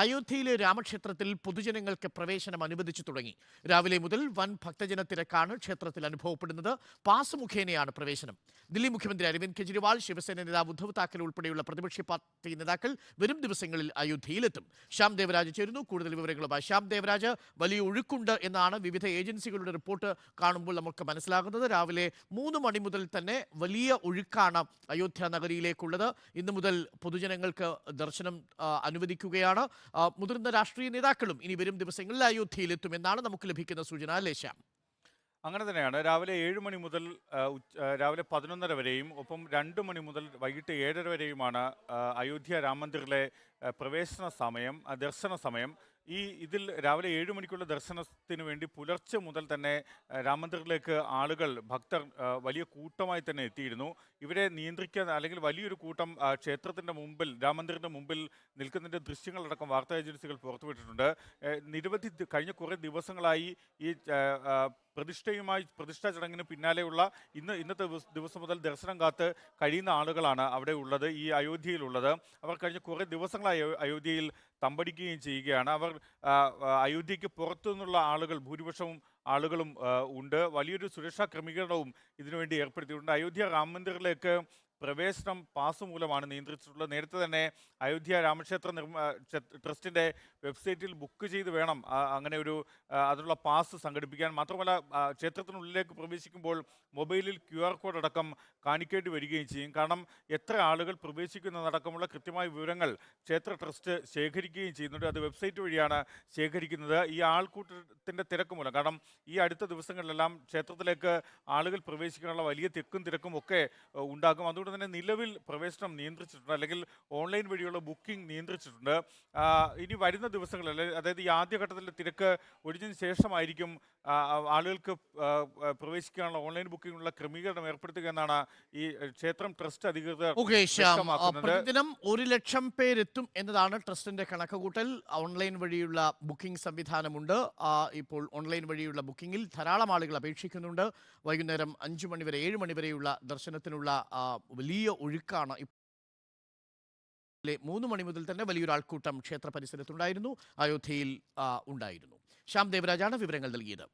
അയോധ്യയിലെ രാമക്ഷേത്രത്തിൽ പൊതുജനങ്ങൾക്ക് പ്രവേശനം അനുവദിച്ചു തുടങ്ങി. രാവിലെ മുതൽ വൻ ഭക്തജന തിരക്കാണ് ക്ഷേത്രത്തിൽ അനുഭവപ്പെടുന്നത്. പാസ് മുഖേനയാണ് പ്രവേശനം. ദില്ലി മുഖ്യമന്ത്രി അരവിന്ദ് കെജ്രിവാൾ ശിവസേന നേതാവ് ഉദ്ധവ് താക്കറെ ഉൾപ്പെടെയുള്ള പ്രതിപക്ഷ പാർട്ടി നേതാക്കൾ വരും ദിവസങ്ങളിൽ അയോധ്യയിലെത്തും. ശ്യാം ദേവരാജ് ചേരുന്നു. കൂടുതൽ വിവരങ്ങളുമായി ശ്യാം ദേവരാജ്. വലിയ ഒഴുക്കുണ്ട് എന്നാണ് വിവിധ ഏജൻസികളുടെ റിപ്പോർട്ട് കാണുമ്പോൾ നമുക്ക് മനസ്സിലാകുന്നത്. രാവിലെ മൂന്ന് മണി മുതൽ തന്നെ വലിയ ഒഴുക്കാണ് അയോധ്യ നഗരിയിലേക്കുള്ളത്. ഇന്നു മുതൽ പൊതുജനങ്ങൾക്ക് ദർശനം അനുവദിക്കുകയാണ്. മുതിർന്ന രാഷ്ട്രീയ നേതാക്കളും ഇനി വരും ദിവസങ്ങളിൽ അയോധ്യയിലെത്തുമെന്നാണ് നമുക്ക് ലഭിക്കുന്ന സൂചന അല്ലേ അങ്ങനെ തന്നെയാണ്. രാവിലെ ഏഴ് മണി മുതൽ രാവിലെ പതിനൊന്നര വരെയും ഒപ്പം രണ്ട് മണി മുതൽ വൈകിട്ട് ഏഴര വരെയുമാണ് അയോധ്യ രാം മന്ദിറിലെ പ്രവേശന സമയം ദർശന സമയം. ഈ ഇതിൽ രാവിലെ ഏഴ് മണിക്കുള്ള ദർശനത്തിന് വേണ്ടി പുലർച്ചെ മുതൽ തന്നെ രാമന്ദിറിലേക്ക് ആളുകൾ ഭക്തർ വലിയ കൂട്ടമായി തന്നെ എത്തിയിരുന്നു. ഇവരെ നിയന്ത്രിക്കാൻ അല്ലെങ്കിൽ വലിയൊരു കൂട്ടം ക്ഷേത്രത്തിന്റെ മുമ്പിൽ രാമന്ദിറിന്റെ മുമ്പിൽ നിൽക്കുന്നതിന്റെ ദൃശ്യങ്ങളടക്കം വാർത്താ ഏജൻസികൾ പുറത്തുവിട്ടിട്ടുണ്ട് നിരവധി കഴിഞ്ഞ കുറേ ദിവസങ്ങളായി ഈ പ്രതിഷ്ഠയുമായി പ്രതിഷ്ഠാ ചടങ്ങിന് പിന്നാലെയുള്ള ഇന്ന് ഇന്നത്തെ ദിവസം മുതൽ ദർശനം കാത്ത് കഴിയുന്ന ആളുകളാണ് അവിടെ ഉള്ളത് ഈ അയോധ്യയിലുള്ളത്. അവർ കഴിഞ്ഞ കുറേ ദിവസങ്ങളായി അയോധ്യയിൽ തമ്പടിക്കുകയും ചെയ്യുകയാണ്. അവർ അയോധ്യയ്ക്ക് പുറത്തു നിന്നുള്ള ആളുകൾ ഭൂരിപക്ഷവും ആളുകളും ഉണ്ട്. വലിയൊരു സുരക്ഷാ ക്രമീകരണവും ഇതിനുവേണ്ടി ഏർപ്പെടുത്തിയിട്ടുണ്ട്. അയോധ്യ രാം മന്ദിറിലേക്ക് പ്രവേശനം പാസ് മൂലമാണ് നിയന്ത്രിച്ചിട്ടുള്ളത്. നേരത്തെ തന്നെ അയോധ്യ രാമക്ഷേത്ര നിർമ്മ ട്രസ്റ്റിന്റെ വെബ്സൈറ്റിൽ ബുക്ക് ചെയ്ത് വേണം. അങ്ങനെ ഒരു അതിനുള്ള പാസ് സംഘടിപ്പിക്കാൻ. മാത്രമല്ല ക്ഷേത്രത്തിനുള്ളിലേക്ക് പ്രവേശിക്കുമ്പോൾ മൊബൈലിൽ ക്യു ആർ കോഡ് അടക്കം കാണിക്കേണ്ടി വരികയും ചെയ്യും. കാരണം എത്ര ആളുകൾ പ്രവേശിക്കുന്നതടക്കമുള്ള കൃത്യമായ വിവരങ്ങൾ ക്ഷേത്ര ട്രസ്റ്റ് ശേഖരിക്കുകയും ചെയ്യുന്നുണ്ട്. അത് വെബ്സൈറ്റ് വഴിയാണ് ശേഖരിക്കുന്നത്. ഈ ആൾക്കൂട്ടത്തിന്റെ തിരക്ക് മൂലം. കാരണം ഈ അടുത്ത ദിവസങ്ങളിലെല്ലാം ക്ഷേത്രത്തിലേക്ക് ആളുകൾ പ്രവേശിക്കാനുള്ള വലിയ തിക്കും തിരക്കും ഒക്കെ ഉണ്ടാകും. അതുകൊണ്ട് തന്നെ നിലവിൽ പ്രവേശനം നിയന്ത്രിച്ചിട്ടുണ്ട് അല്ലെങ്കിൽ ഓൺലൈൻ വഴിയുള്ള ബുക്കിംഗ് നിയന്ത്രിച്ചിട്ടുണ്ട്. ഇനി വരുന്ന ദിവസങ്ങളിൽ അതായത് ഈ ആദ്യഘട്ടത്തിലെ തിരക്ക് ഒഴിഞ്ഞതിന് ശേഷമായിരിക്കും ആളുകൾക്ക് പ്രവേശിക്കാനുള്ള ഓൺലൈൻ ബുക്കിംഗിനുള്ള ക്രമീകരണം ഏർപ്പെടുത്തുക എന്നാണ് ഈ ക്ഷേത്രം ട്രസ്റ്റ് അധികൃതർ. പ്രതിദിനം ഒരു ലക്ഷം പേരെത്തും എന്നതാണ് ട്രസ്റ്റിന്റെ കണക്കുകൂട്ടൽ. ഓൺലൈൻ വഴിയുള്ള ബുക്കിംഗ് സംവിധാനമുണ്ട്. ഇപ്പോൾ ഓൺലൈൻ വഴിയുള്ള ബുക്കിംഗിൽ ധാരാളം ആളുകൾ അപേക്ഷിക്കുന്നുണ്ട്. വൈകുന്നേരം അഞ്ചു മണി വരെ ഏഴ് മണി വരെയുള്ള ദർശനത്തിനുള്ള വലിയ ഒഴുക്കാണ് മൂന്ന് മണി മുതൽ തന്നെ വലിയൊരു ആൾക്കൂട്ടം ക്ഷേത്ര പരിസരത്തുണ്ടായിരുന്നു അയോധ്യയിൽ ഉണ്ടായിരുന്നു. ശ്യാം ദേവരാജാണ് വിവരങ്ങൾ നൽകിയത്.